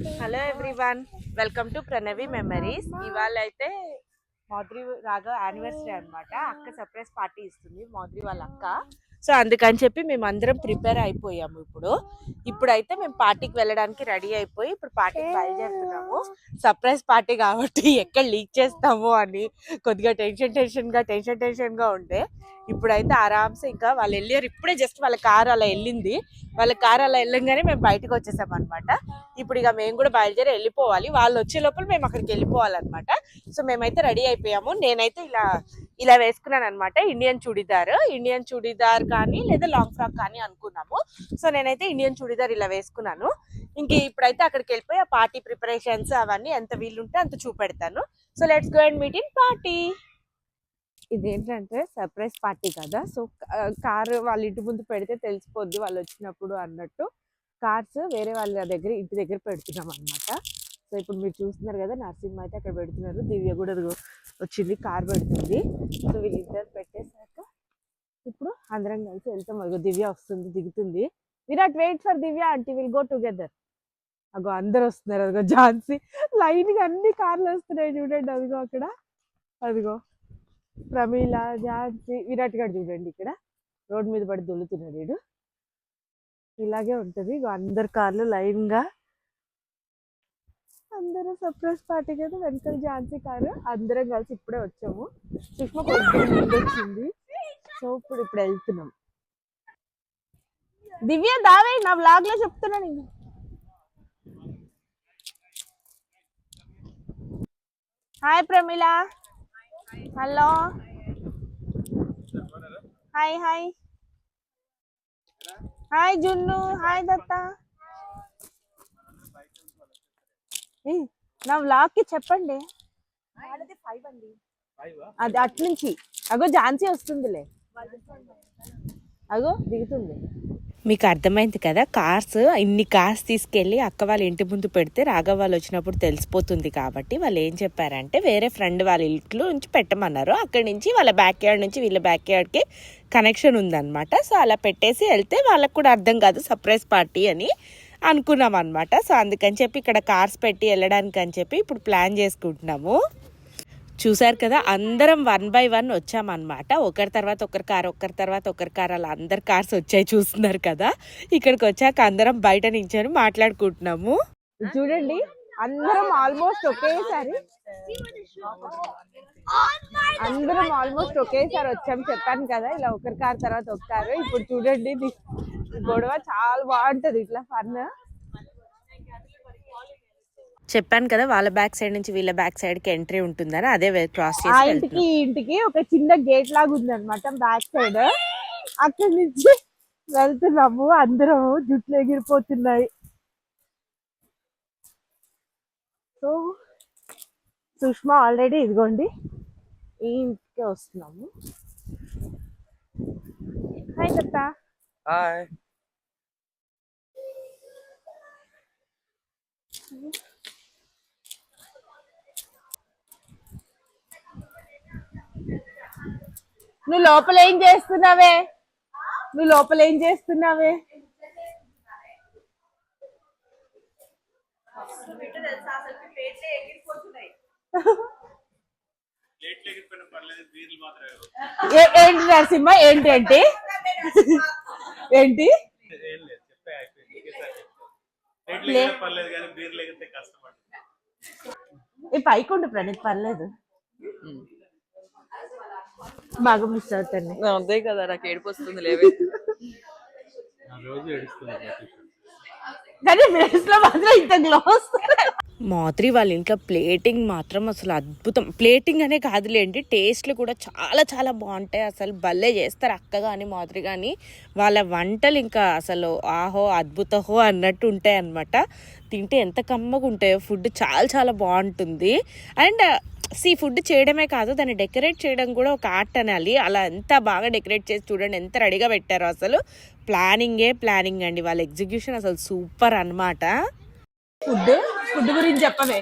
Hello everyone welcome to Pranavi memories ఇవాళ అయితే Madhuri Raghav anniversary అనమాట అక్క సర్ప్రైజ్ పార్టీ ఇస్తుంది మాధురి వాళ్ళ అక్క. సో అందుకని చెప్పి మేము అందరం ప్రిపేర్ అయిపోయాము ఇప్పుడు. ఇప్పుడైతే మేము పార్టీకి వెళ్ళడానికి రెడీ అయిపోయి ఇప్పుడు పార్టీకి బయలుదేరుతున్నాము. సర్ప్రైజ్ పార్టీ కాబట్టి ఎక్కడ లీక్ చేస్తాము అని కొద్దిగా టెన్షన్ టెన్షన్గా టెన్షన్ టెన్షన్గా ఉండే. ఇప్పుడైతే ఆరామ్సే ఇంకా వాళ్ళు వెళ్ళారు. ఇప్పుడే జస్ట్ వాళ్ళ కారు అలా వెళ్ళింది. వాళ్ళ కారు అలా వెళ్ళంగానే మేము బయటకు వచ్చేసాం అనమాట ఇప్పుడు ఇక మేము కూడా బయలుదేరి వెళ్ళిపోవాలి. వాళ్ళు వచ్చే లోపల మేము అక్కడికి వెళ్ళిపోవాలన్నమాట. సో మేమైతే రెడీ అయిపోయాము. నేనైతే ఇలా ఇలా వేసుకున్నాను అనమాట ఇండియన్ చుడిదార్ ఇండియన్ చుడిదార్ కానీ లేదా లాంగ్ ఫ్రాక్ కానీ అనుకున్నాము. సో నేనైతే ఇండియన్ చుడిదార్ ఇలా వేసుకున్నాను. ఇంక ఇప్పుడైతే అక్కడికి వెళ్ళిపోయి ఆ పార్టీ ప్రిపరేషన్స్ అవన్నీ ఎంత వీలుంటే అంత చూపెడతాను. So let's go and meet in party ఇదేంటంటే సర్ప్రైజ్ పార్టీ కదా. సో కార్ వాళ్ళ ఇంటి ముందు పెడితే తెలిసిపోద్ది వాళ్ళు వచ్చినప్పుడు అన్నట్టు. కార్స్ వేరే వాళ్ళ దగ్గర ఇంటి దగ్గర పెడుతున్నాం అనమాట సో ఇప్పుడు మీరు చూస్తున్నారు కదా నర్సింహ అయితే అక్కడ పెడుతున్నారు. దివ్య కూడా వచ్చింది కార్ పెడుతుంది. సో వీళ్ళిద్దరు పెట్టేశాక ఇప్పుడు అందరం కలిసి వెళ్తాం. అదిగో దివ్య వస్తుంది దిగుతుంది. Virat wait for Divya aunty will go together అగో అందరు వస్తున్నారు. అదిగో ఝాన్సీ. లైన్గా అన్ని కార్లు వస్తున్నాయి చూడండి. అదిగో అక్కడ. అదిగో ప్రమీల ఝాన్సీ. విరాట్ గారు చూడండి ఇక్కడ. రోడ్ మీద పడి దొల్లుతున్నాడు వీడు. ఇలాగే ఉంటుంది. ఇగో అందరు కార్లు లైన్గా అందరూ సర్ప్రైజ్ పార్టీ కదా వెనకాల ఝాన్సీ కారు. అందరం కలిసి ఇప్పుడే వచ్చాము. సుష్మ వచ్చింది. సో ఇప్పుడు ఇప్పుడు వెళ్తున్నాం. దివ్య దావే నా బ్లాగ్లో చెప్తున్నా నేను. Hi Pramila hello hi hi hi Junnu. Hi Datta ఏ, నా వ్లాగ్కి చెప్పండి అది అట్నుంచి. అగో ఝాన్సీ వస్తుందిలే. అగో దిగుతుంది. మీకు అర్థమైంది కదా కార్స్ ఇన్ని కార్స్ తీసుకెళ్ళి అక్క వాళ్ళ ఇంటి ముందు పెడితే రాఘవ వాళ్ళు వచ్చినప్పుడు తెలిసిపోతుంది కాబట్టి వాళ్ళు ఏం చెప్పారంటే వేరే ఫ్రెండ్ వాళ్ళ ఇంట్లో నుంచి పెట్టమన్నారు. అక్కడి నుంచి వాళ్ళ బ్యాక్ యార్డ్ నుంచి వీళ్ళ బ్యాక్ యార్డ్కి కనెక్షన్ ఉందన్నమాట. సో అలా పెట్టేసి వెళ్తే వాళ్ళకు కూడా అర్థం కాదు సర్ప్రైజ్ పార్టీ అని. అనుకున్నాం అనమాట సో అందుకని చెప్పి ఇక్కడ కార్స్ పెట్టి వెళ్ళడానికి అని చెప్పి ఇప్పుడు ప్లాన్ చేసుకుంటున్నాము. చూసారు కదా అందరం వన్ బై వన్ వచ్చామన్నమాట. ఒకరి తర్వాత ఒకరి కార్ ఒకరి తర్వాత ఒకరి కార్ అలా అందరు కార్స్ వచ్చాయి చూస్తున్నారు కదా. ఇక్కడికి వచ్చాక అందరం బయట నించొని మాట్లాడుకుంటున్నాము. చూడండి అందరం ఆల్మోస్ట్ ఒకేసారి. అందరం ఆల్మోస్ట్ ఒకేసారి వచ్చాం. చెప్పాను కదా ఇలా ఒకరి కార్ తర్వాత ఒక కారు ఇప్పుడు చూడండి గొడవ చాలా బాగుంటది ఇట్లా ఫన్ చెప్పాను కదా వాళ్ళ బ్యాక్ సైడ్ నుంచి వీళ్ళ బ్యాక్ సైడ్కి ఎంట్రీ ఉంటుందని అదే క్రాస్ ఆ ఇంటికి ఇంటికి ఒక చిన్న గేట్ లాగా ఉంది అనమాట బ్యాక్ సైడ్ అక్కడి నుంచి వెళ్తున్నాము అందరము జుట్లు ఎగిరిపోతున్నాయి. సో సుష్మా ఆల్రెడీ ఇదిగోండి. ఈ ఇంటికి వస్తున్నాము హాయ్ దత్త హాయ్ నువ్వు లోపల ఏం చేస్తున్నావే నువ్వు లోపల ఏం చేస్తున్నావే ఏ- ఏంటి నరసింహ ఏంటంటే ఏంటి ఏం లేదు చెప్పే అయిపోయింది. ఒకేసారి చెప్పు. రేట్లు లేకపోతే పర్లేదు కానీ బీర్ లేకపోతే కష్టం అండి ఈ పైకుండు ప్రణీత్ పర్లేదు. బాగా మిస్ అవుతాను అంతే కదా నాకు ఏడుపు వస్తుంది లేవే. రోజు ఏడుస్తుంది కానీ ఫేస్లో మాత్రం ఇంత మాధురి వాళ్ళ ఇంట్లో ప్లేటింగ్ మాత్రం అసలు అద్భుతం. ప్లేటింగ్ అనే కాదులేండి టేస్ట్లు కూడా చాలా చాలా బాగుంటాయి అసలు. భలే చేస్తారు అక్క కానీ మాధురి కానీ వాళ్ళ వంటలు ఇంకా అసలు ఆహో అద్భుతహో అన్నట్టు ఉంటాయి అన్నమాట తింటే ఎంత కమ్మగా ఉంటాయో ఫుడ్ చాలా చాలా బాగుంటుంది. అండ్ సీ ఫుడ్ చేయడమే కాదు దాన్ని డెకరేట్ చేయడం కూడా ఒక ఆర్ట్ అనాలి. అలా ఎంత బాగా డెకరేట్ చేసి చూడండి ఎంత రెడీగా పెట్టారో అసలు. ప్లానింగే ప్లానింగ్ అండి. వాళ్ళ ఎగ్జిక్యూషన్ అసలు సూపర్ అన్నమాట. ఫుడ్ ఫుడ్ గురించి చెప్పవే.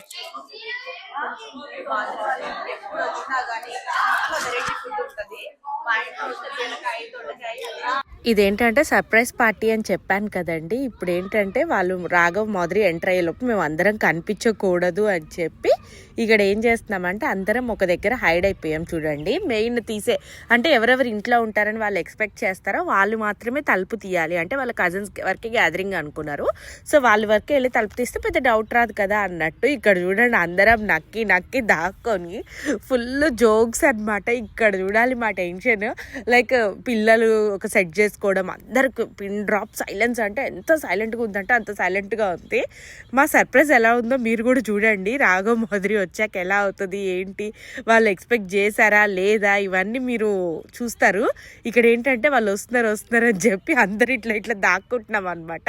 ఇదేంటంటే సర్ప్రైజ్ పార్టీ అని చెప్పాను కదండి. ఇప్పుడు ఏంటంటే వాళ్ళు రాఘవ్ మాదిరి ఎంటర్ అయ్యేలోపు మేము అందరం కనిపించకూడదు అని చెప్పి ఇక్కడ ఏం చేస్తున్నామంటే అందరం ఒక దగ్గర హైడ్ అయిపోయాం చూడండి. మెయిన్ తీసే అంటే ఎవరెవరు ఇంట్లో ఉంటారని వాళ్ళు ఎక్స్పెక్ట్ చేస్తారో వాళ్ళు మాత్రమే తలుపు తీయాలి. అంటే వాళ్ళ కజిన్స్ వరకే గ్యాదరింగ్ అనుకున్నారు. సో వాళ్ళ వరకే వెళ్ళి తలుపు తీస్తే పెద్ద డౌట్ రాదు కదా అన్నట్టు ఇక్కడ చూడండి అందరం నక్కి నక్కి దాక్కొని ఫుల్ జోక్స్ అన్నమాట. ఇక్కడ చూడాలి మా టెన్షన్ లైక్ పిల్లలు ఒక సెట్ చేసుకోవడం అందరికి పిన్ డ్రాప్ సైలెన్స్ అంటే ఎంత సైలెంట్గా ఉందంటే అంత సైలెంట్గా ఉంది. మా సర్ప్రైజ్ ఎలా ఉందో మీరు కూడా చూడండి. రాగో మాదిరి వచ్చాక ఎలా అవుతుంది ఏంటి వాళ్ళు ఎక్స్పెక్ట్ చేశారా లేదా ఇవన్నీ మీరు చూస్తారు. ఇక్కడ ఏంటంటే వాళ్ళు వస్తున్నారు వస్తున్నారు అని చెప్పి అందరు ఇట్లా ఇట్లా దాక్కుంటున్నాం అనమాట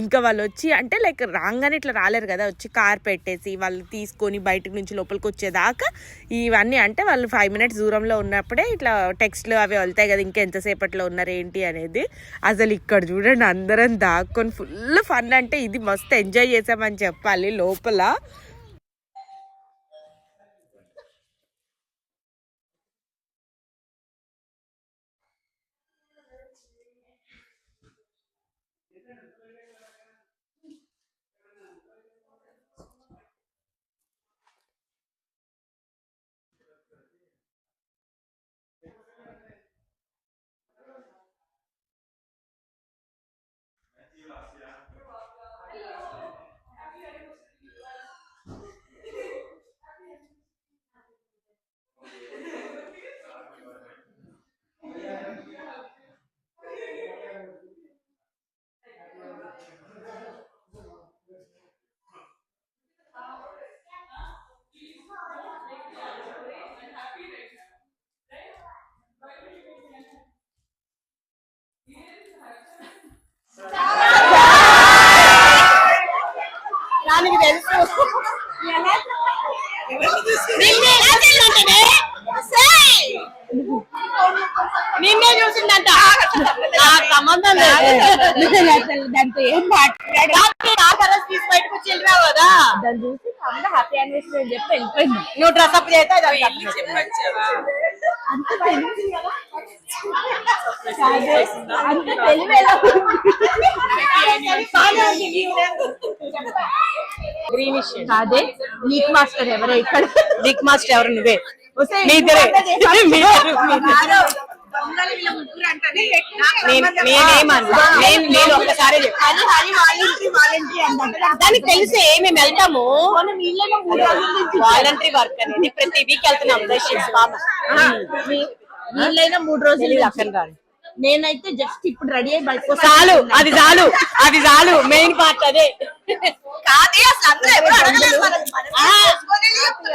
ఇంకా వాళ్ళు వచ్చి అంటే లైక్ రాగానే ఇట్లా రాలేరు కదా వచ్చి కార్ పెట్టేసి వాళ్ళు తీసుకొని బయటకు నుంచి లోపలికి వచ్చేదాకా ఇవన్నీ అంటే వాళ్ళు ఫైవ్ మినిట్స్ దూరంలో ఉన్నప్పుడే ఇట్లా టెక్స్ట్లు అవి వెళ్తాయి కదా ఇంకా ఎంతసేపట్లో ఉన్నారు ఏంటి అనేది. అసలు ఇక్కడ చూడండి అందరం దాక్కొని ఫుల్ ఫన్ అంటే ఇది మస్తు ఎంజాయ్ చేసామని చెప్పాలి లోపల దానికి తెలుసు నిన్నే చూసిందంట నాకు సంబంధం లేదు దాంతో ఏం మాట్లాడారు తీసి బయటకు వచ్చి వెళ్ళినావు కదా దాన్ని చూసి హ్యాపీ యానివర్సరీ అని చెప్పి వెళ్ళిపోయింది నువ్వు డ్రెస్ అప్ చేస్తే అది అంత తెలివి కదా కాదే, అదే లీక్ మాస్టర్ ఎవరో? ఇక్కడ. లీక్ మాస్టర్ ఎవరు? నువ్వే. మీ ఇద్దరే. నేను ఒక్కసారి దానికి తెలిసి మేము వెళ్తాము? వాలంటరీ వర్క్ అనేది ప్రతి వీక్ వెళ్తున్నాం. వీళ్ళైనా మూడు రోజులు అక్కడ కాదు నేనైతే జస్ట్ ఇప్పుడు రెడీ అయ్యి బయటకు చాలు అది చాలు అది చాలు మెయిన్ పార్ట్ అదే. కాదే అసలు అందరూ ఎవరు అడగలేదు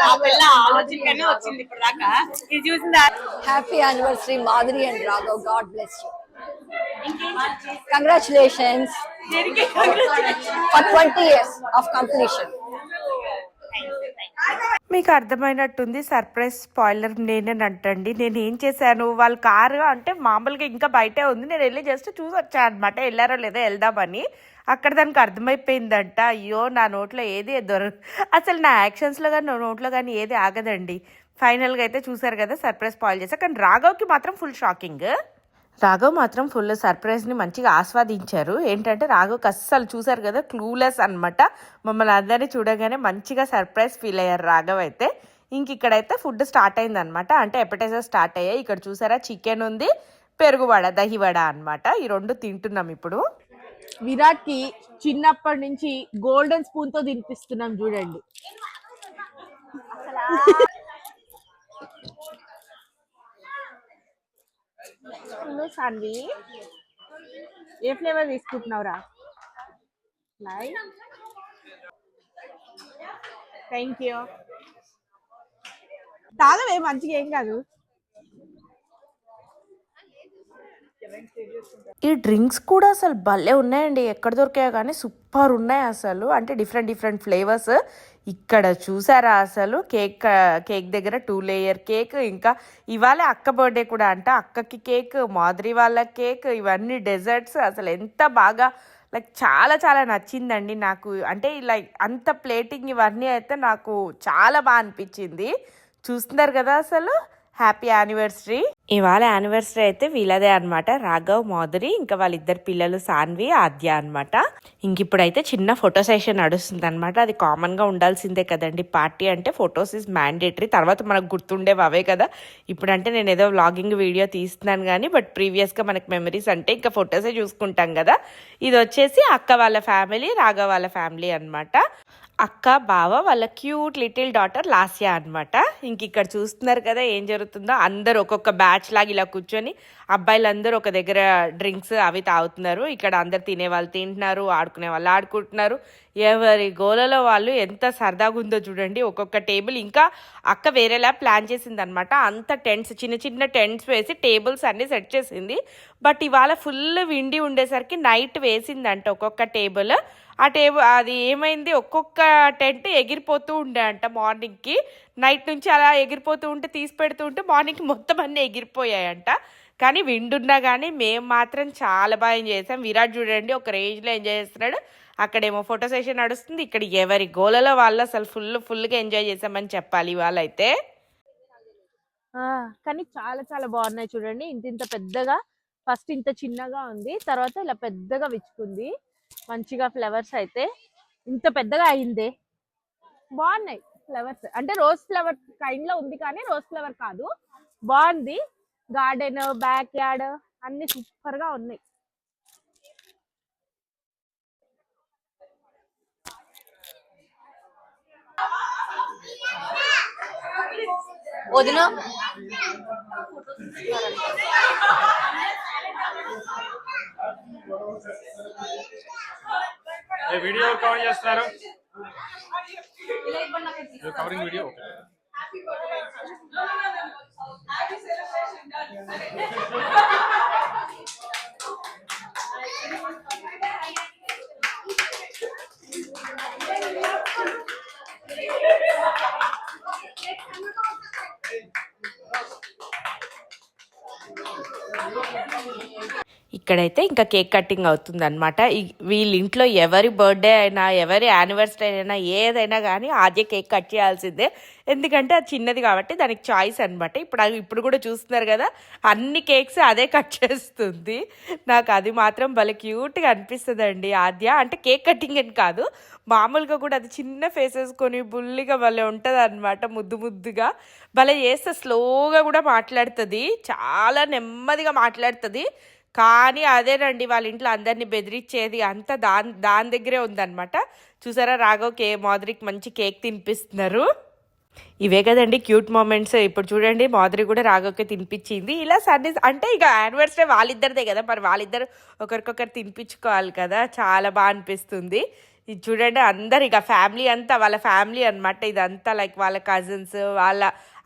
ఆ పిల్ల ఆలోచనగానే వచ్చింది ఇప్పుడు దాకా ఇది చూసిందా? Happy anniversary, Madhuri and Raghav. God bless you. Congratulations. for 20 years of completion. మీకు అర్థమైనట్టుంది. Surprise spoiler నేనేనంటండి. నేను ఏం చేశాను? వాళ్ళ కారు అంటే మామూలుగా ఇంకా బయటే ఉంది. నేను వెళ్ళి జస్ట్ చూసి వచ్చాను అనమాట వెళ్ళారో లేదో వెళ్దామని. అక్కడ దానికి అర్థమైపోయిందంట. అయ్యో నా నోట్లో ఏది దొర అసలు నా యాక్షన్స్లో కానీ నా నోట్లో కానీ ఏది ఆగదండి. ఫైనల్గా అయితే చూసారు కదా సర్ప్రైజ్ స్పాయిల్ చేశా కానీ రాఘవ్కి మాత్రం ఫుల్ షాకింగ్. రాఘవ్ మాత్రం ఫుల్ సర్ప్రైజ్ని మంచిగా ఆస్వాదించారు. ఏంటంటే రాఘవ్కి అస్సలు చూసారు కదా క్లూలెస్ అన్నమాట. మమ్మల్ని అందరినీ చూడగానే మంచిగా సర్ప్రైజ్ ఫీల్ అయ్యారు రాఘవ్ అయితే. ఇంక ఇక్కడైతే ఫుడ్ స్టార్ట్ అయిందనమాట అంటే ఎపటైజర్ స్టార్ట్ అయ్యాయి. ఇక్కడ చూసారా చికెన్ ఉంది పెరుగువడ దహివడ అన్నమాట. ఈ రెండు తింటున్నాం ఇప్పుడు. విరాట్కి చిన్నప్పటి నుంచి గోల్డెన్ స్పూన్తో తినిపిస్తున్నాం చూడండి. సాన్వి. ఏ ఫ్లేవర్ తీసుకుంటున్నావురా? Thank you. తాగవే మంచిగా ఏం కాదు. ఈ డ్రింక్స్ కూడా అసలు భలే ఉన్నాయండి. ఎక్కడ దొరికాయో కానీ సూపర్ ఉన్నాయి అసలు. అంటే డిఫరెంట్ డిఫరెంట్ ఫ్లేవర్స్. ఇక్కడ చూసారా అసలు? కేక్ కేక్ దగ్గర టూ లేయర్ కేక్ ఇంకా ఇవాళ అక్క బర్త్డే కూడా అంట. అక్కకి కేక్ మాదిరి వాళ్ళ కేక్ ఇవన్నీ డెజర్ట్స్ అసలు ఎంత బాగా లైక్ చాలా చాలా నచ్చిందండి నాకు. అంటే లైక్ అంత ప్లేటింగ్ ఇవన్నీ అయితే నాకు చాలా బాగా అనిపించింది. చూస్తున్నారు కదా అసలు? హ్యాపీ యానివర్సరీ ఇవాళ యానివర్సరీ అయితే వీళ్ళదే అనమాట రాఘవ్ మాధురి ఇంకా వాళ్ళిద్దరు పిల్లలు సాన్వి ఆద్య అనమాట ఇంక ఇప్పుడైతే చిన్న ఫోటో సెషన్ నడుస్తుంది అనమాట అది కామన్గా ఉండాల్సిందే కదండి. పార్టీ అంటే ఫొటోస్ ఇస్ మ్యాండేటరీ తర్వాత మనకు గుర్తుండేవి అవే కదా. ఇప్పుడంటే నేను ఏదో వ్లాగింగ్ వీడియో తీస్తున్నాను కానీ బట్ ప్రీవియస్గా మనకి మెమరీస్ అంటే ఇంకా ఫొటోసే చూసుకుంటాం కదా. ఇది వచ్చేసి అక్క వాళ్ళ ఫ్యామిలీ రాఘవ్ వాళ్ళ ఫ్యామిలీ అనమాట అక్క బావ వాళ్ళ క్యూట్ లిటిల్ డాటర్ లాస్యా అన్నమాట. ఇంక ఇక్కడ చూస్తున్నారు కదా ఏం జరుగుతుందో. అందరు ఒక్కొక్క బ్యాచ్ లాగా ఇలా కూర్చొని అబ్బాయిలందరూ ఒక దగ్గర డ్రింక్స్ అవి తాగుతున్నారు. ఇక్కడ అందరు తినే వాళ్ళు తింటున్నారు ఆడుకునే వాళ్ళు ఆడుకుంటున్నారు. ఎవరి గోలలో వాళ్ళు ఎంత సరదాగా ఉందో చూడండి. ఒక్కొక్క టేబుల్ ఇంకా అక్క వేరేలా ప్లాన్ చేసింది అనమాట అంత టెంట్స్ చిన్న చిన్న టెంట్స్ వేసి టేబుల్స్ అన్ని సెట్ చేసింది. బట్ ఇవాళ ఫుల్ విండి ఉండేసరికి నైట్ వేసిందంట ఒక్కొక్క టేబుల్. ఆ టేబుల్ అది ఏమైంది? ఒక్కొక్క టెంట్ ఎగిరిపోతూ ఉండే అంట మార్నింగ్కి. నైట్ నుంచి అలా ఎగిరిపోతూ ఉంటే తీసి పెడుతూ ఉంటే మార్నింగ్కి మొత్తం అన్నీ ఎగిరిపోయాయంట. కానీ విండున్నా కానీ మేము మాత్రం చాలా బాగా ఎంజాయ్ చేసాం. విరాట్ చూడండి ఒక రేంజ్లో ఎంజాయ్ చేస్తున్నాడు. అక్కడేమో ఫోటో సెషన్ నడుస్తుంది. ఇక్కడ ఎవరి గోలలో వాళ్ళు అసలు ఫుల్ ఫుల్గా ఎంజాయ్ చేసామని చెప్పాలి ఇవాళ అయితే కానీ చాలా చాలా బాగున్నాయి చూడండి. ఇంత ఇంత పెద్దగా ఫస్ట్ ఇంత చిన్నగా ఉంది. తర్వాత ఇలా పెద్దగా విచ్చుకుంది. మంచిగా ఫ్లవర్స్ అయితే ఇంత పెద్దగా అయింది. బాగున్నాయి ఫ్లవర్స్. అంటే రోజ్ ఫ్లవర్ కైండ్లో ఉంది కానీ రోజ్ ఫ్లవర్ కాదు. బాగుంది. గార్డెన్ బ్యాక్ యార్డ్ అన్ని సూపర్గా ఉన్నాయి. వదిన. వీడియో కవర్ చేస్తున్నారు. కవరింగ్ వీడియో ఇక్కడైతే ఇంకా కేక్ కటింగ్ అవుతుంది అనమాట వీళ్ళ ఇంట్లో ఎవరి బర్త్డే అయినా ఎవరి యానివర్సరీ అయినా ఏదైనా కానీ ఆద్య కేక్ కట్ చేయాల్సిందే. ఎందుకంటే అది చిన్నది కాబట్టి దానికి చాయిస్ అనమాట ఇప్పుడు అది ఇప్పుడు కూడా చూస్తున్నారు కదా అన్ని కేక్స్ అదే కట్ చేస్తుంది. నాకు అది మాత్రం భలే క్యూట్గా అనిపిస్తుంది అండి ఆద్య. అంటే కేక్ కటింగ్ అని కాదు మామూలుగా కూడా అది చిన్న ఫేస్ వేసుకొని బుల్లిగా భలే ఉంటుంది అనమాట ముద్దు ముద్దుగా. భలే చేస్తే స్లోగా కూడా మాట్లాడుతుంది చాలా నెమ్మదిగా మాట్లాడుతుంది. కానీ అదేనండి వాళ్ళ ఇంట్లో అందరినీ బెదిరించేది అంతా దాని దాని దగ్గరే ఉందన్నమాట. చూసారా రాఘవ్ కే మాధురికి మంచి కేక్ తినిపిస్తున్నారు. ఇవే కదండి క్యూట్ మూమెంట్స్ ఇప్పుడు చూడండి మాధురి కూడా రాఘవ్కి తినిపించింది. ఇలా సన్నీ అంటే ఇక యానివర్సరీ వాళ్ళిద్దరిదే కదా మరి వాళ్ళిద్దరు ఒకరికొకరు తినిపించుకోవాలి కదా చాలా బాగా అనిపిస్తుంది. ఇది చూడండి అందరు ఇక ఫ్యామిలీ అంతా వాళ్ళ ఫ్యామిలీ అన్నమాట. ఇదంతా లైక్ వాళ్ళ కజిన్స్ వాళ్ళ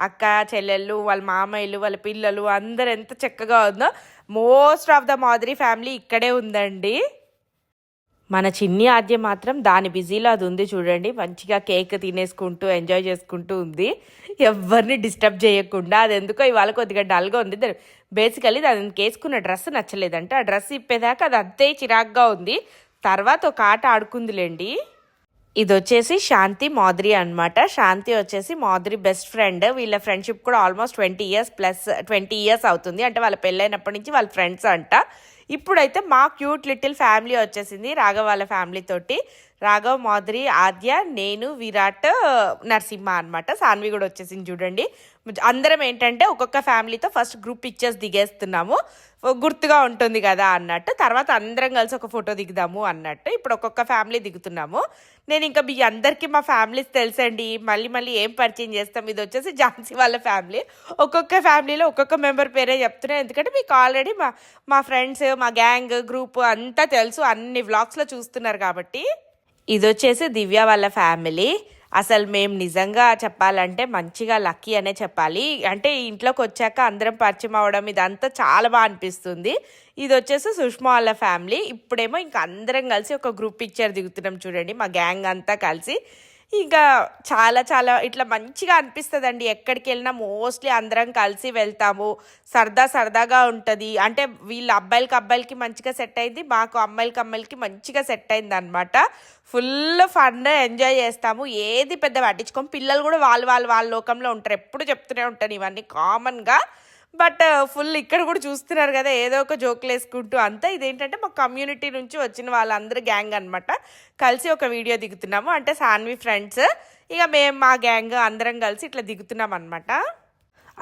అక్క చెల్లెళ్ళు వాళ్ళ మామయ్యలు వాళ్ళ పిల్లలు అందరు ఎంత చక్కగా ఉందో. Most of the Madhuri family ఇక్కడే ఉందండి. మన చిన్ని ఆద్య మాత్రం దాని బిజీలో అది ఉంది చూడండి. మంచిగా కేక్ తినేసుకుంటూ ఎంజాయ్ చేసుకుంటూ ఉంది. ఎవరిని డిస్టర్బ్ చేయకుండా అది ఎందుకో ఇవాళ కొద్దిగా డల్గా ఉంది. బేసికలీ దానికి వేసుకున్న డ్రెస్ నచ్చలేదంటే. ఆ డ్రెస్ ఇప్పేదాకా అది అంతే చిరాగ్గా ఉంది. తర్వాత ఒక ఆట ఆడుకుందిలేండి. ఇది వచ్చేసి శాంతి మాధురి అన్నమాట. శాంతి వచ్చేసి మాధురి బెస్ట్ ఫ్రెండ్ వీళ్ళ ఫ్రెండ్షిప్ కూడా almost twenty years plus twenty years అవుతుంది. అంటే వాళ్ళ పెళ్ళైనప్పటి నుంచి వాళ్ళ ఫ్రెండ్స్ అంట. ఇప్పుడైతే మా క్యూట్ లిటిల్ ఫ్యామిలీ వచ్చేసింది రాఘవాళ్ళ ఫ్యామిలీ తోటి. రాఘవ్ మాధురి ఆద్య నేను విరాట్ నరసింహ అన్నమాట. సాన్వి కూడా వచ్చేసింది చూడండి. అందరం ఏంటంటే ఒక్కొక్క ఫ్యామిలీతో ఫస్ట్ గ్రూప్ పిక్చర్స్ దిగేస్తున్నాము. గుర్తుగా ఉంటుంది కదా అన్నట్టు. తర్వాత అందరం కలిసి ఒక ఫోటో దిగుదాము అన్నట్టు. ఇప్పుడు ఒక్కొక్క ఫ్యామిలీ దిగుతున్నాము. నేను ఇంకా మీ అందరికీ మా ఫ్యామిలీస్ తెలుసండి. మళ్ళీ మళ్ళీ ఏం పరిచయం చేస్తాం? ఇది వచ్చేసి ఝాన్సీ వాళ్ళ ఫ్యామిలీ. ఒక్కొక్క ఫ్యామిలీలో ఒక్కొక్క మెంబర్ పేరే చెప్తున్నాను ఎందుకంటే మీకు ఆల్రెడీ మా మా ఫ్రెండ్స్ మా గ్యాంగ్ గ్రూప్ అంతా తెలుసు. అన్ని వ్లాగ్స్లో చూస్తున్నారు కాబట్టి. ఇది వచ్చేసి దివ్య వాళ్ళ ఫ్యామిలీ. అసలు మేము నిజంగా చెప్పాలంటే మంచిగా లక్కీ అనే చెప్పాలి. అంటే ఇంట్లోకి వచ్చాక అందరం పరిచయం అవడం ఇదంతా చాలా బాగా అనిపిస్తుంది. ఇది వచ్చేసి సుష్మా వాళ్ళ ఫ్యామిలీ. ఇప్పుడేమో ఇంకా అందరం కలిసి ఒక గ్రూప్ పిక్చర్ దిగుతున్నాం చూడండి మా గ్యాంగ్ అంతా కలిసి. ఇంకా చాలా చాలా ఇట్లా మంచిగా అనిపిస్తుందండి. ఎక్కడికి వెళ్ళినా మోస్ట్లీ అందరం కలిసి వెళ్తాము. సరదా సరదాగా ఉంటుంది. అంటే వీళ్ళ అబ్బాయిలకి అబ్బాయిలకి మంచిగా సెట్ అయింది. మాకు అమ్మాయిలకి అమ్మాయిలకి మంచిగా సెట్ అయింది అనమాట ఫుల్ ఫన్ ఎంజాయ్ చేస్తాము. ఏది పెద్ద పట్టించుకోము. పిల్లలు కూడా వాళ్ళు వాళ్ళు వాళ్ళ లోకంలో ఉంటారు. ఎప్పుడు చెప్తూనే ఉంటాను ఇవన్నీ కామన్గా బట్ ఫుల్ ఇక్కడ కూడా చూస్తున్నారు కదా ఏదో ఒక జోకులు వేసుకుంటూ. అంతా ఇదేంటంటే మా కమ్యూనిటీ నుంచి వచ్చిన వాళ్ళందరూ గ్యాంగ్ అనమాట కలిసి ఒక వీడియో దిగుతున్నాము. అంటే సాన్వి ఫ్రెండ్స్ ఇక మేము మా గ్యాంగ్ అందరం కలిసి ఇట్లా దిగుతున్నాం అనమాట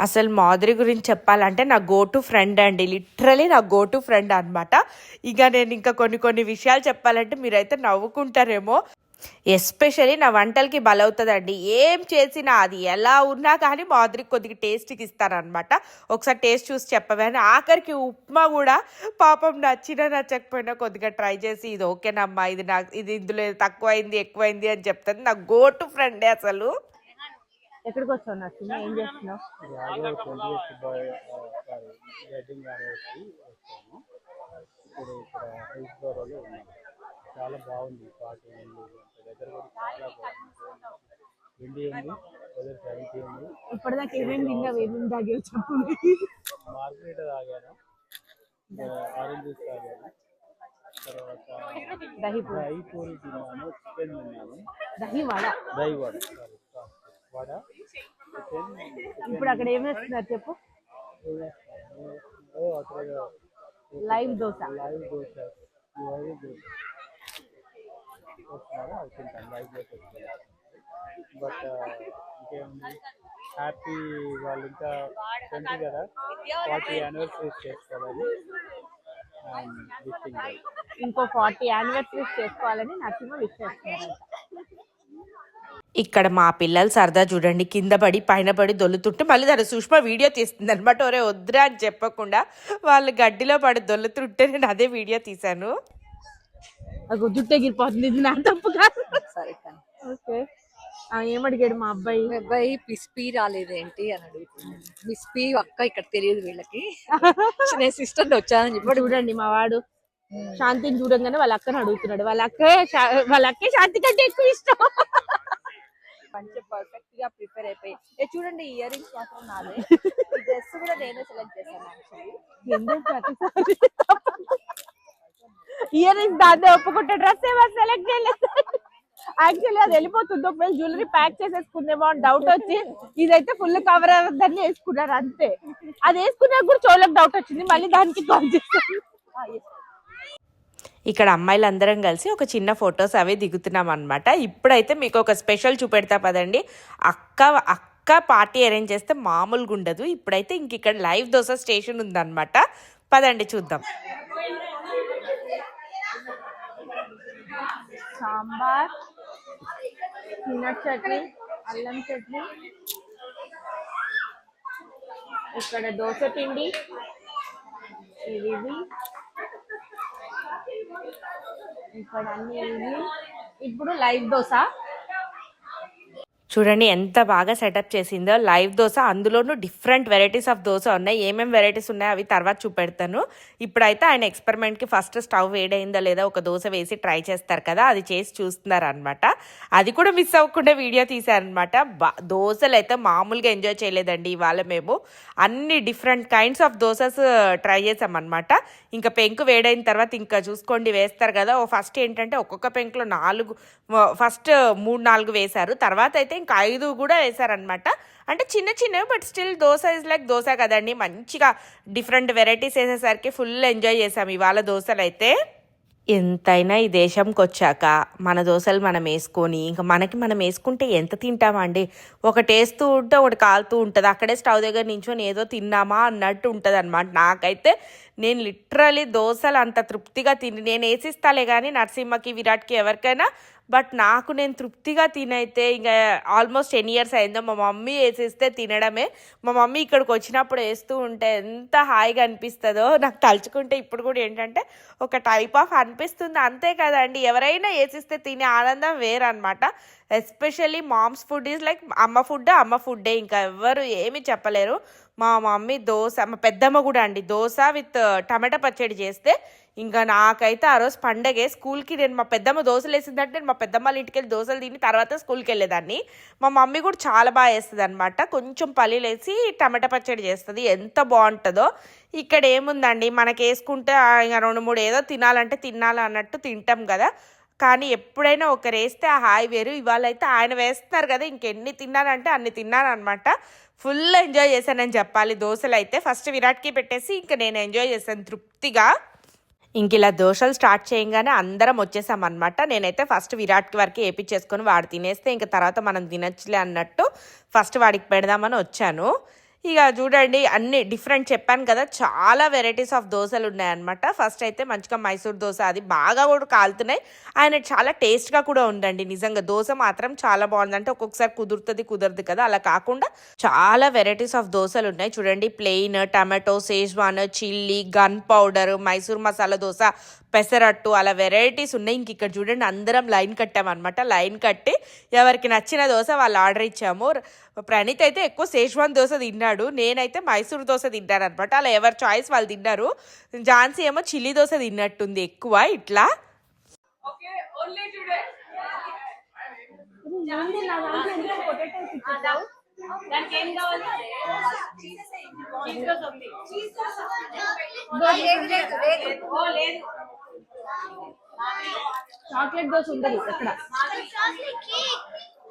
అసలు మాధురి గురించి చెప్పాలంటే నా గో టు ఫ్రెండ్ అండి. లిటరలీ నా గో టు ఫ్రెండ్ అనమాట ఇక నేను ఇంకా కొన్ని కొన్ని విషయాలు చెప్పాలంటే మీరైతే నవ్వుకుంటారేమో. ఎస్పెషలీ నా వంటలకి బలవుతుందండి. ఏం చేసినా అది ఎలా ఉన్నా కానీ మాధురికి కొద్దిగా టేస్ట్కి ఇస్తానమాట ఒకసారి టేస్ట్ చూసి చెప్పవే అని ఆఖరికి ఉప్మా కూడా పాపం నచ్చినా నచ్చకపోయినా కొద్దిగా ట్రై చేసి ఇది ఓకేనమ్మా ఇది నాకు ఇది ఇందులో తక్కువైంది ఎక్కువైంది అని చెప్తుంది నా గో టు ఫ్రెండే అసలు. ఎక్కడికి వచ్చావు నచ్చింది? ఏం చేస్తున్నావు? ఇప్పుడు ఇక్కడ చాలా బాగుంది. పార్టీ వెదర్ కూడా చాలా బాగుంది. విండి ఉంది. వెదర్ సెవెంటీ ఉంది. ఇప్పటిదాకా ఏమేమి తిన్నావు? ఏమేమి తాగావు చెప్పు? మార్కెట్ తాగాను. ఆరెంజ్ జ్యూస్ తాగాను. తర్వాత దహి పూరి. దహి పూరి తిన్నాను. చికెన్ తిన్నాను. దహి వడ. దహి వడ. సారీ వడ. చికెన్ ఇప్పుడు అక్కడ ఏం వేస్తున్నారు చెప్పు? Live dosa. Live dosa. Live dosa. వస్తున్నారా అది తింటాను లైవ్ దోశ బట్ ఇంకేముంది? హ్యాపీ వాళ్ళు ఇంకా ట్వంటీ కదా? ఫార్టీ యానివర్సరీ చేసుకోవాలని అండ్ విషింగ్ ఇంకో ఫార్టీ యానివర్సరీస్ చేసుకోవాలని నచ్చిన విష్ చేస్తున్నారంట ఇక్కడ మా పిల్లలు సరదా చూడండి కింద పడి పైన పడి దొల్లుతుంటే మళ్ళీ దాని సుష్మా వీడియో తీస్తుంది అనమాట ఒరే వద్దురా అని చెప్పకుండా వాళ్ళు గడ్డిలో పడి దొల్లుతుంటే నేను అదే వీడియో తీశాను. అది జుట్టు ఎగిరిపోతుంది ఇది నా తప్పు కాదు. సరే ఓకే. ఏమడిగాడు మా అబ్బాయి? మీ అబ్బాయి పిస్పీ రాలేదేంటి అని అడుగుతున్నాను మిస్పీ అక్క ఇక్కడ తెలియదు వీళ్ళకి. నేను సిస్టర్ వచ్చానని ఇప్పుడు చెప్పి చూడండి మా వాడు. శాంతిని చూడంగానే వాళ్ళ అక్కని అడుగుతున్నాడు. వాళ్ళ అక్క వాళ్ళ అక్కే శాంతి కంటే ఎక్కువ ఇష్టం. మంచి పర్ఫెక్ట్గా ప్రిపేర్ అయిపోయి. చూడండి ఇయర్ రింగ్స్ మాత్రం నాదే. డ్రెస్ కూడా నేనే సెలెక్ట్ చేశాను యాక్చువల్లీ ఇయర్ రింగ్స్ దాన్నే ఒప్పుకుంటే డ్రెస్ ఏమో సెలెక్ట్ చేయలేదు. యాక్చువల్లీ అది వెళ్ళిపోతుంది. ఒకవేళ జ్యువెలరీ ప్యాక్ చేసేసుకుందేమో అని డౌట్ వచ్చి ఇదైతే ఫుల్ కవర్ అవ్వద్దని వేసుకున్నారు అంతే. అది వేసుకున్నాక కూడా చోళ్ళకి డౌట్ వచ్చింది. మళ్ళీ దానికి కాల్ చేస్తాను ఇక్కడ అమ్మాయిలందరం కలిసి ఒక చిన్న ఫొటోస్ అవి దిగుతున్నాం అనమాట ఇప్పుడైతే మీకు ఒక స్పెషల్ చూపెడతా పదండి. అక్క అక్క పార్టీ అరేంజ్ చేస్తే మామూలుగా ఉండదు. ఇప్పుడైతే ఇంక ఇక్కడ లైవ్ దోశ స్టేషన్ ఉందన్నమాట. పదండి చూద్దాం. సాంబార్ పీనట్ చట్నీ అల్లం చట్నీ ఇక్కడ దోశ పిండి ఇది ఇక్కడ అన్ని ఇప్పుడు లైవ్ దోశ. చూడండి ఎంత బాగా సెటప్ చేసిందో. లైవ్ దోశ అందులోనూ డిఫరెంట్ వెరైటీస్ ఆఫ్ దోశ ఉన్నాయి. ఏమేమి వెరైటీస్ ఉన్నాయో అవి తర్వాత చూపెడతాను. ఇప్పుడైతే ఆయన ఎక్స్పెరిమెంట్కి ఫస్ట్ స్టవ్ వేడైందా లేదా ఒక దోశ వేసి ట్రై చేస్తారు కదా అది చేసి చూస్తున్నారు అనమాట అది కూడా మిస్ అవ్వకుండా వీడియో తీశారనమాట బా దోశలు అయితే మామూలుగా ఎంజాయ్ చేయలేదండి ఇవాళ మేము. అన్ని different kinds of dosas try చేసామన్నమాట ఇంకా పెంకు వేడైన తర్వాత ఇంకా చూసుకోండి వేస్తారు కదా. ఓ ఫస్ట్ ఏంటంటే ఒక్కొక్క పెంకులో నాలుగు ఫస్ట్ uh, మూడు నాలుగు వేశారు. తర్వాత అయితే ఇంకా ఐదు కూడా వేసారనమాట అంటే చిన్న చిన్నవి but still dosa is like dosa కదండి. మంచిగా డిఫరెంట్ వెరైటీస్ వేసేసరికి ఫుల్ ఎంజాయ్ చేసాం ఇవాళ దోశలు అయితే ఎంతైనా ఈ దేశంకి వచ్చాక మన దోశలు మనం వేసుకొని ఇంకా మనకి మనం వేసుకుంటే ఎంత తింటామండి ఒకటి వేస్తూ ఉంటే ఒకటి కాలుతూ ఉంటుంది. అక్కడే స్టవ్ దగ్గర నించొని ఏదో తిన్నామా అన్నట్టు ఉంటుంది అనమాట నాకైతే నేను లిటరలీ దోశలు అంత తృప్తిగా తిని నేను వేసిస్తాలే కానీ నరసింహకి విరాట్కి ఎవరికైనా బట్ నాకు నేను తృప్తిగా తినైతే ఇంకా ఆల్మోస్ట్ టెన్ ఇయర్స్ అయిందో మా మమ్మీ వేసేస్తే తినడమే. మా మమ్మీ ఇక్కడికి వచ్చినప్పుడు వేస్తూ ఉంటే ఎంత హాయిగా అనిపిస్తుందో నాకు తలుచుకుంటే ఇప్పుడు కూడా ఏంటంటే ఒక టైప్ ఆఫ్ అనిపిస్తుంది. అంతే కదండి. ఎవరైనా వేసిస్తే తినే ఆనందం వేరనమాట especially mom's food is like అమ్మ ఫుడ్ అమ్మ ఫుడ్డే ఇంకా ఎవ్వరు ఏమీ చెప్పలేరు. మా మమ్మీ దోశ మా పెద్దమ్మ కూడా అండి దోశ విత్ టమాటా పచ్చడి చేస్తే ఇంకా నాకైతే ఆ రోజు పండగే. స్కూల్కి నేను మా పెద్దమ్మ దోశలు వేసిందంటే నేను మా పెద్దమ్మ ఇంటికి వెళ్ళి దోశలు తిని తర్వాత స్కూల్కి వెళ్ళేదాన్ని. మా మమ్మీ కూడా చాలా బాగా వేస్తుంది అనమాట కొంచెం పల్లీలు వేసి టమాటా పచ్చడి చేస్తుంది. ఎంత బాగుంటుందో. ఇక్కడ ఏముందండి? మనకి వేసుకుంటే ఇంకా రెండు మూడు ఏదో తినాలంటే తినాలి అన్నట్టు తింటాం కదా. కానీ ఎప్పుడైనా ఒకరు వేస్తే ఆ హాయ్ వేరు. ఇవాళ అయితే ఆయన వేస్తున్నారు కదా ఇంకెన్ని తిన్నానంటే అన్ని తిన్నాను అనమాట ఫుల్ ఎంజాయ్ చేశానని చెప్పాలి. దోశలు అయితే ఫస్ట్ విరాట్కి పెట్టేసి ఇంకా నేను ఎంజాయ్ చేశాను తృప్తిగా. ఇంక ఇలా దోశలు స్టార్ట్ చేయగానే అందరం వచ్చేసామన్నమాట. నేనైతే ఫస్ట్ విరాట్కి వరకు వేపించేసుకొని వాడు తినేస్తే ఇంకా తర్వాత మనం తినచ్చులే అన్నట్టు ఫస్ట్ వాడికి పెడదామని వచ్చాను. ఇక చూడండి అన్ని డిఫరెంట్ చెప్పాను కదా చాలా వెరైటీస్ ఆఫ్ దోశలు ఉన్నాయన్నమాట. ఫస్ట్ అయితే మంచిగా మైసూర్ దోశ అది బాగా కూడా కాలుతున్నాయి. ఆయన చాలా టేస్ట్గా కూడా ఉందండి నిజంగా. దోశ మాత్రం చాలా బాగుంది. అంటే ఒక్కొక్కసారి కుదురుతుంది కుదరదు కదా అలా కాకుండా చాలా వెరైటీస్ ఆఫ్ దోశలు ఉన్నాయి. చూడండి plain tomato schezwan chilli gun powder Mysore masala dosa pesarattu అలా వెరైటీస్ ఉన్నాయి. ఇంక ఇక్కడ చూడండి అందరం లైన్ కట్టామన్నమాట. లైన్ కట్టి ఎవరికి నచ్చిన దోశ వాళ్ళు ఆర్డర్ ఇచ్చాము. ప్రణీత్ అయితే ఎక్కువ సేజ్వాన్ దోశ తిన్నాడు. నేనైతే మైసూర్ దోశ తిన్నాను అనమాట అలా ఎవరి చాయిస్ వాళ్ళు తిన్నారు. ఝాన్సీ ఏమో చిల్లీ దోశ తిన్నట్టుంది ఎక్కువ ఇట్లా. చాక్లెట్ దోశ ఉండదు ఎక్కడ?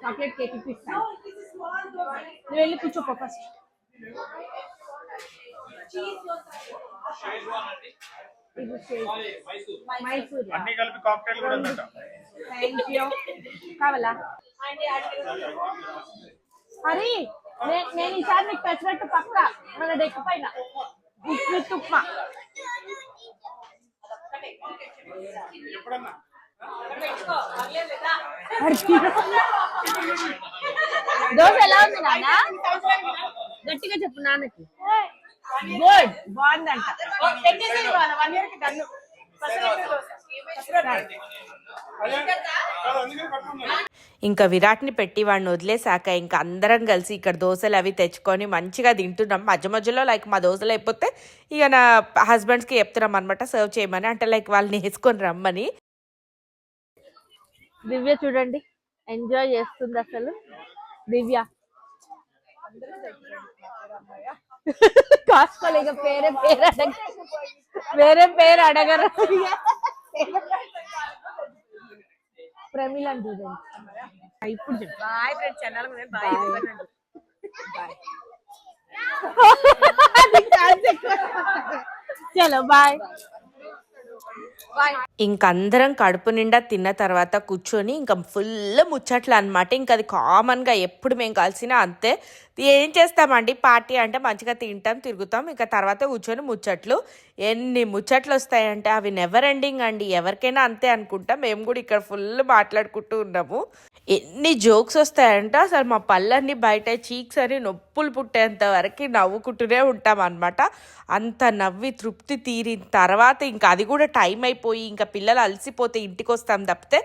చాక్లెట్ కేక్ ఇప్పిస్తాను. నువ్వు వెళ్ళి కూర్చోపో ఫస్ట్. మైసూర్. అన్ని కలిపి కాక్టైల్ కూడా ఉందట. థ్యాంక్ యూ కావాలా? నే- నేను ఈసారి నీకు పెసరట్టు పక్క మన డెక్క పైన. ఉప్మా దోశ ఎలా ఉంది నాన్న? గట్టిగా చెప్పు నాన్నకి. గుడ్ బాగుందంట. వన్ ఇయర్కి డన్ను ఇంకా విరాట్ని పెట్టి వాడిని వదిలేసాక ఇంకా అందరం కలిసి ఇక్కడ దోశలు అవి తెచ్చుకొని మంచిగా తింటున్నాం. మధ్య మధ్యలో లైక్ మా దోశలు అయిపోతే ఇక నా హస్బెండ్స్కి చెప్తున్నాం అనమాట సర్వ్ చేయమని. అంటే లైక్ వాళ్ళని వేసుకొని రమ్మని. దివ్య చూడండి. ఎంజాయ్ చేస్తుంది అసలు. దివ్య. కాసుకోలేక పేరే పేరు అడగ వేరే పేరు అడగరు. ప్రమిళ చూడండి. ఇప్పుడు చెప్పు. బాయ్ ఫ్రెండ్స్ ఛానల్ బాయ్ చలో బాయ్. ఇంకందరం కడుపు నిండా తిన్న తర్వాత కూర్చొని ఇంకా ఫుల్ ముచ్చట్లు అనమాట ఇంకా అది కామన్గా ఎప్పుడు మేము కలిసినా అంతే. ఏం చేస్తామండి? పార్టీ అంటే మంచిగా తింటాం తిరుగుతాం. ఇంకా తర్వాత కూర్చొని ముచ్చట్లు. ఎన్ని ముచ్చట్లు వస్తాయంటే అవి నెవర్ ఎండింగ్ అండి. ఎవరికైనా అంతే అనుకుంటాం. మేము కూడా ఇక్కడ ఫుల్ మాట్లాడుకుంటూ ఉన్నాము. ఎన్ని జోక్స్ వస్తాయంటే అసలు మా పళ్ళన్నీ బయట చీక్స్ అని నొప్పులు పుట్టేంత వరకు నవ్వుకుంటూనే ఉంటాం అనమాట అంత నవ్వి తృప్తి తీరిన తర్వాత ఇంకా అది కూడా టైం అయిపోయి ఇంకా పిల్లలు అలసిపోతే ఇంటికి వస్తాం తప్పితే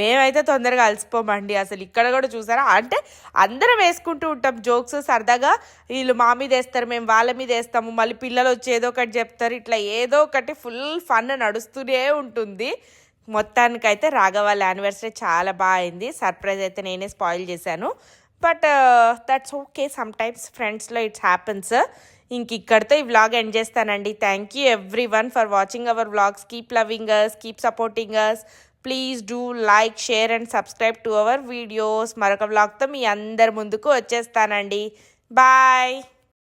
మేమైతే తొందరగా అలసిపోమండి. అసలు ఇక్కడ కూడా చూసారా? అంటే అందరం వేసుకుంటూ ఉంటాం జోక్స్ సరదాగా. వీళ్ళు మా మీద వేస్తారు మేము వాళ్ళ మీద వేస్తాము. మళ్ళీ పిల్లలు వచ్చి ఏదో ఒకటి చెప్తారు. ఇట్లా ఏదో ఒకటి ఫుల్ ఫన్ నడుస్తూనే ఉంటుంది. మొత్తానికైతే రాఘవ వాళ్ళ యానివర్సరీ చాలా బాగా అయింది. సర్ప్రైజ్ అయితే నేనే స్పాయిల్ చేశాను. But that's okay sometimes ఫ్రెండ్స్లో ఇట్స్ హ్యాపెన్స్. ఇంక ఇక్కడితో ఈ వ్లాగ్ ఎండ్ చేస్తానండి. Thank you everyone for watching our vlogs keep loving us keep supporting us please do like share and subscribe to our videos మరొక వ్లాగ్తో మీ అందరి ముందుకు వచ్చేస్తానండి. Bye